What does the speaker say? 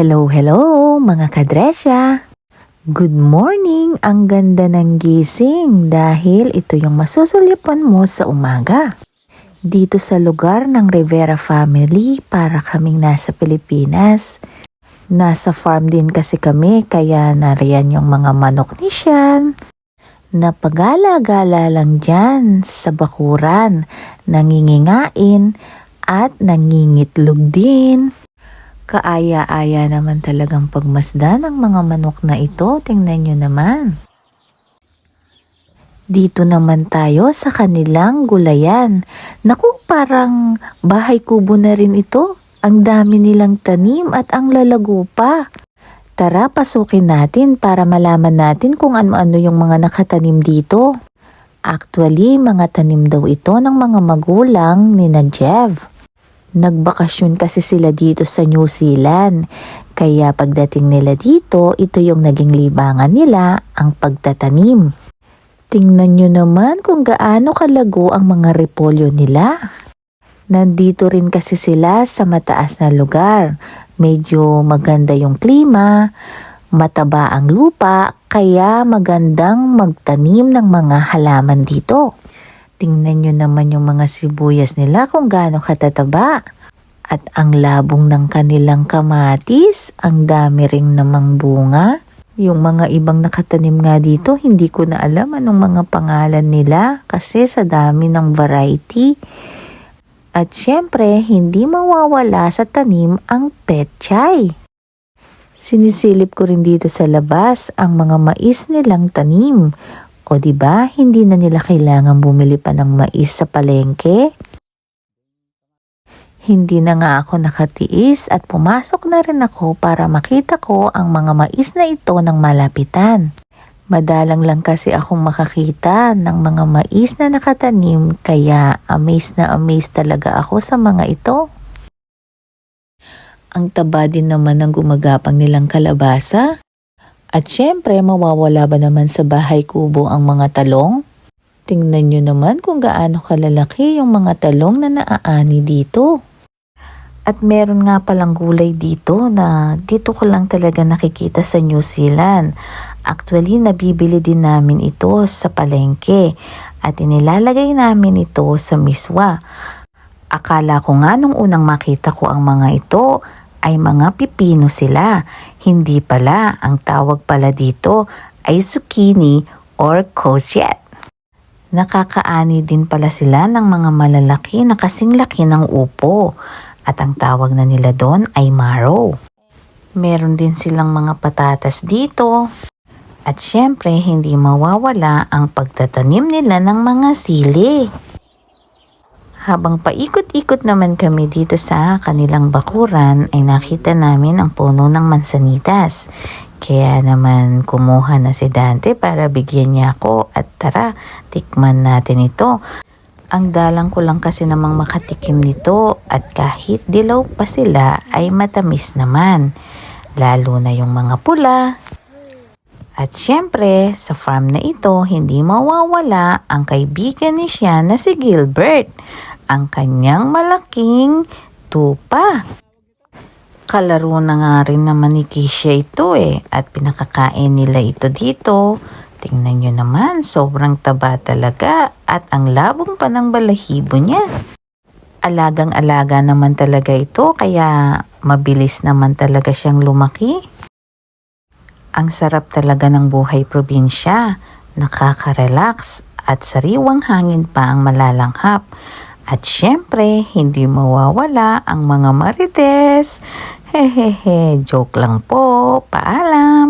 Hello, hello mga kadresya! Good morning! Ang ganda ng gising dahil ito yung masusulyapan mo sa umaga. Dito sa lugar ng Rivera family para kaming nasa Pilipinas. Nasa farm din kasi kami kaya nariyan yung mga manok ni Sian. Napagala-gala lang dyan sa bakuran, nangingingain at nangingitlog din. Kaaya-aya naman talagang pagmasdan ng mga manok na ito, tingnan nyo naman. Dito naman tayo sa kanilang gulayan. Naku, parang bahay kubo na rin ito. Ang dami nilang tanim at ang lalago pa. Tara, pasukin natin para malaman natin kung ano-ano yung mga nakatanim dito. Actually, mga tanim daw ito ng mga magulang ni na Jev. Nagbakasyon kasi sila dito sa New Zealand. Kaya pagdating nila dito, ito yung naging libangan nila, ang pagtatanim. Tingnan nyo naman kung gaano kalago ang mga repolyo nila. Nandito rin kasi sila sa mataas na lugar. Medyo maganda yung klima, mataba ang lupa, kaya magandang magtanim ng mga halaman dito. Tingnan nyo naman yung mga sibuyas nila kung gaano katataba. At ang labong ng kanilang kamatis, ang dami ring namang bunga. Yung mga ibang nakatanim nga dito, hindi ko na alam anong mga pangalan nila kasi sa dami ng variety. At syempre, hindi mawawala sa tanim ang petchay. Sinisilip ko rin dito sa labas ang mga mais nilang tanim. O ba hindi na nila kailangan bumili pa ng mais sa palengke? Hindi na nga ako nakatiis at pumasok na rin ako para makita ko ang mga mais na ito ng malapitan. Madalang lang kasi akong makakita ng mga mais na nakatanim kaya amazed na amazed talaga ako sa mga ito. Ang taba din naman ng gumagapang nilang kalabasa. At syempre, mawawala ba naman sa bahay kubo ang mga talong? Tingnan nyo naman kung gaano kalalaki yung mga talong na naaani dito. At meron nga palang gulay dito na dito ko lang talaga nakikita sa New Zealand. Actually, nabibili din namin ito sa palengke at inilalagay namin ito sa miswa. Akala ko nga nung unang makita ko ang mga ito ay mga pipino sila. Hindi pala, ang tawag pala dito ay zucchini or courgette. Nakakaani din pala sila ng mga malalaki na kasing laki ng upo at ang tawag na nila doon ay marrow. Meron din silang mga patatas dito at syempre hindi mawawala ang pagtatanim nila ng mga sili. Habang paikot-ikot naman kami dito sa kanilang bakuran ay nakita namin ang puno ng mansanitas. Kaya naman kumuha na si Dante para bigyan niya ako at tara, tikman natin ito. Ang dalang ko lang kasi namang makatikim nito at kahit dilaw pa sila ay matamis naman. Lalo na yung mga pula. At syempre, sa farm na ito, hindi mawawala ang kaibigan ni siya na si Gilbert, ang kanyang malaking tupa. Kalaro na nga rin naman ni Kisha ito eh, at pinakakain nila ito dito. Tingnan nyo naman, sobrang taba talaga at ang labong pa ng balahibo niya. Alagang-alaga naman talaga ito kaya mabilis naman talaga siyang lumaki. Ang sarap talaga ng buhay probinsya, nakaka-relax at sariwang hangin pa ang malalanghap. At syempre, hindi mawawala ang mga marites. Hehehe, joke lang po. Paalam!